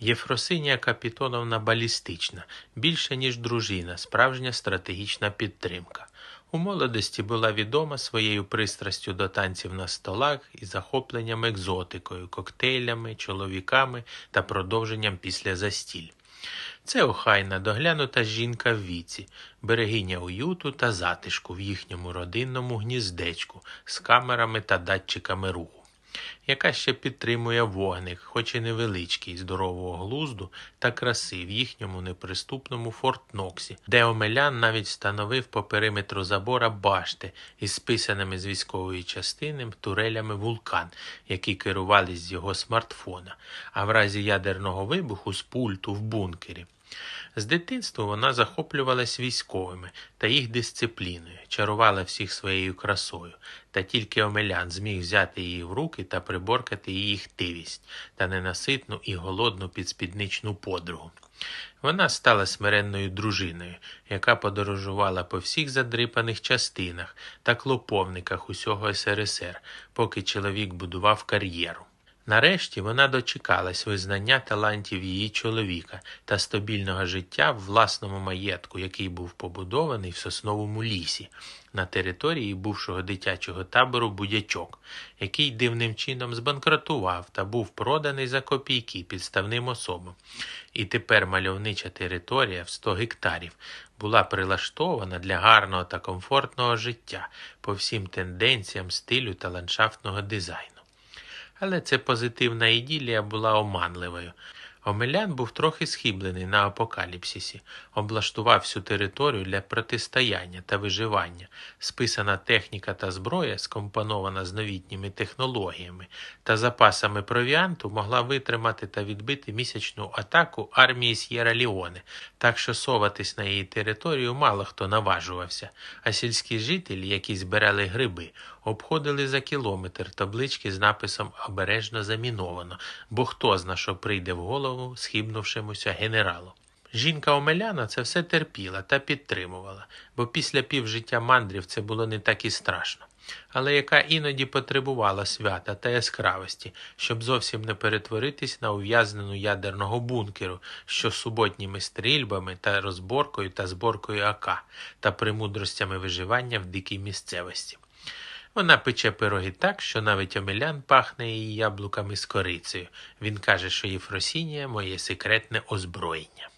Єфросинія Капітоновна балістична, більше ніж дружина, справжня стратегічна підтримка. У молодості була відома своєю пристрастю до танців на столах і захопленням екзотикою, коктейлями, чоловіками та продовженням після застіль. Це охайна, доглянута жінка в віці, берегиня уюту та затишку в їхньому родинному гніздечку з камерами та датчиками руху, яка ще підтримує вогник, хоч і невеличкий, здорового глузду та краси в їхньому неприступному Форт-Ноксі, де Омелян навіть встановив по периметру забора башти із списаними з військової частини турелями вулкан, які керувались з його смартфона, а в разі ядерного вибуху з пульту в бункері. З дитинства вона захоплювалась військовими та їх дисципліною, чарувала всіх своєю красою, та тільки Омелян зміг взяти її в руки та приборкати її хтивість та ненаситну і голодну підспідничну подругу. Вона стала смиренною дружиною, яка подорожувала по всіх задрипаних частинах та клоповниках усього СРСР, поки чоловік будував кар'єру. Нарешті вона дочекалась визнання талантів її чоловіка та стабільного життя в власному маєтку, який був побудований в сосновому лісі на території бувшого дитячого табору Будячок, який дивним чином збанкрутував та був проданий за копійки підставним особам. І тепер мальовнича територія в 100 гектарів була прилаштована для гарного та комфортного життя по всім тенденціям стилю та ландшафтного дизайну. Але ця позитивна іділія була оманливою. Омелян був трохи схиблений на апокаліпсисі, облаштував всю територію для протистояння та виживання. Списана техніка та зброя, скомпонована з новітніми технологіями та запасами провіанту, могла витримати та відбити місячну атаку армії С'єра Ліоне, так що соватись на її територію мало хто наважувався, а сільські жителі, які збирали гриби, обходили за кілометр таблички з написом обережно заміновано, бо хто зна, що прийде в голову схибнувшомуся генералу. Жінка Омеляна це все терпіла та підтримувала, бо після півжиття мандрів це було не так і страшно, але яка іноді потребувала свята та яскравості, щоб зовсім не перетворитись на ув'язнену ядерного бункеру, що суботніми стрільбами та розборкою та зборкою АК та премудростями виживання в дикій місцевості. Вона пече пироги так, що навіть Омелян пахне її яблуками з корицею. Він каже, що Єфросінія моє секретне озброєння.